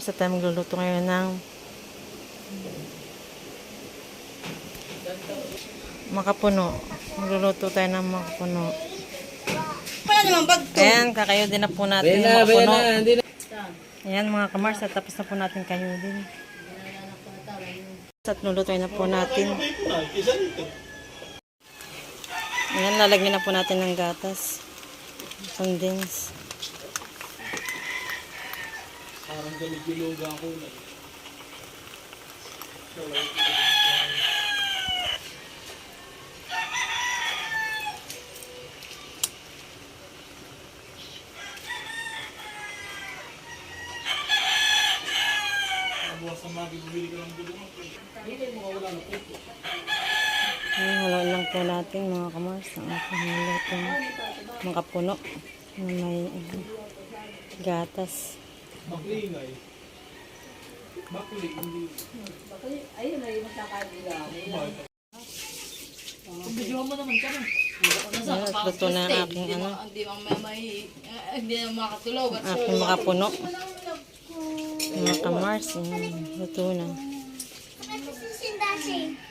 Mars, at tayo magluluto ngayon ng makapuno. Magluluto tayo ng makapuno. Wala naman bag to. Ayan, kakayo din na po natin yung makapuno. Ayan mga kamars, at tapos na po natin kayo din. At nulutuin na po natin. Ayan, lalagyan na po natin ng gatas. Condense. Parang galig-giluga ako na. Bukas na magi, bumili ka ng bulong. Hindi mo wala na puto. Haluin lang po natin mga kamars. Ang ating nilutong makapuno na may ano, gatas. Maklingay. Makli, hindi. Ayan, at luto na ang aking ano, Hindi mo may, eh, hindi na makatulog. At aking makapuno. Mga kamars, ayan, luto na. Kasi sindasin.